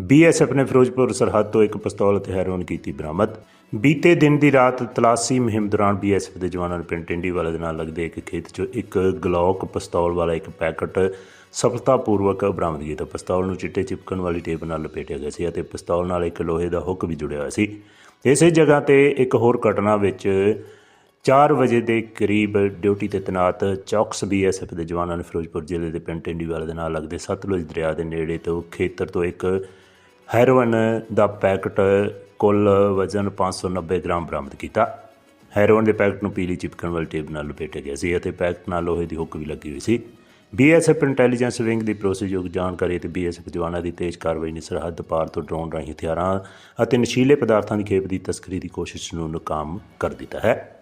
BSF ਨੇ ਫਿਰੋਜ਼ਪੁਰ ਸਰਹੱਦ ਤੋਂ ਇੱਕ ਪਿਸਤੌਲ ਅਤੇ ਹੈਰੋਇਨ ਕੀਤੀ ਬਰਾਮਦ। ਬੀਤੇ ਦਿਨ ਦੀ ਰਾਤ ਤਲਾਸ਼ੀ ਮੁਹਿੰਮ ਦੌਰਾਨ ਬੀਐਸਐਫ ਦੇ ਜਵਾਨਾਂ ਨੇ ਪਿੰਡ ਟਿੰਡੀਵਾਲਾ ਦੇ ਨਾਲ ਲੱਗਦੇ ਇੱਕ ਖੇਤ 'ਚੋਂ ਇੱਕ ਗਲੌਕ ਪਿਸਤੌਲ ਵਾਲਾ ਇੱਕ ਪੈਕਟ ਸਫਲਤਾਪੂਰਵਕ ਬਰਾਮਦ ਕੀਤਾ। ਪਿਸਤੌਲ ਨੂੰ ਚਿੱਟੇ ਚਿਪਕਣ ਵਾਲੀ ਟੇਪ ਨਾਲ ਲਪੇਟਿਆ ਗਿਆ ਸੀ ਅਤੇ ਪਿਸਤੌਲ ਨਾਲ ਇੱਕ ਲੋਹੇ ਦਾ ਹੁੱਕ ਵੀ ਜੁੜਿਆ ਹੋਇਆ ਸੀ। ਇਸੇ ਜਗ੍ਹਾ ਤੇ ਇੱਕ ਹੋਰ ਘਟਨਾ ਵਿੱਚ 4 ਵਜੇ ਦੇ ਕਰੀਬ ਡਿਊਟੀ ਤੇ ਤੈਨਾਤ ਚੌਕਸ ਬੀਐਸਐਫ ਦੇ ਜਵਾਨਾਂ ਨੇ ਫਿਰੋਜ਼ਪੁਰ ਜ਼ਿਲ੍ਹੇ ਦੇ ਪਿੰਡ ਟਿੰਡੀਵਾਲਾ ਦੇ ਨਾਲ ਲੱਗਦੇ ਸਤਲੁਜ ਦਰਿਆ ਦੇ ਨੇੜੇ ਤੋਂ ਖੇਤਰ ਤੋਂ ਇੱਕ ਹੈਰੋਇਨ ਦਾ ਪੈਕਟ ਕੁੱਲ ਵਜ਼ਨ 590 ਗ੍ਰਾਮ ਬਰਾਮਦ ਕੀਤਾ। ਹੈਰੋਇਨ ਦੇ ਪੈਕਟ ਨੂੰ ਪੀਲੀ ਚਿਪਕਣ ਵਾਲੀ ਟੇਪ ਨਾਲ ਲਪੇਟਿਆ ਗਿਆ ਸੀ ਅਤੇ ਪੈਕਟ ਨਾਲ ਲੋਹੇ ਦੀ ਹੁੱਕ ਵੀ ਲੱਗੀ ਹੋਈ ਸੀ। ਬੀਐਸਐਫ ਇੰਟੈਲੀਜੈਂਸ ਵਿੰਗ ਦੀ ਭਰੋਸੇਯੋਗ ਜਾਣਕਾਰੀ ਤੇ ਬੀਐਸਐਫ ਜਵਾਨਾਂ ਦੀ ਤੇਜ਼ ਕਾਰਵਾਈ ਨੇ ਸਰਹੱਦ ਪਾਰ ਤੋਂ ਡਰੋਨ ਰਾਹੀਂ ਹਥਿਆਰਾਂ ਅਤੇ ਨਸ਼ੀਲੇ ਪਦਾਰਥਾਂ ਦੀ ਖੇਪ ਦੀ ਤਸਕਰੀ ਦੀ ਕੋਸ਼ਿਸ਼ ਨੂੰ ਨਾਕਾਮ ਕਰ ਦਿੱਤਾ ਹੈ।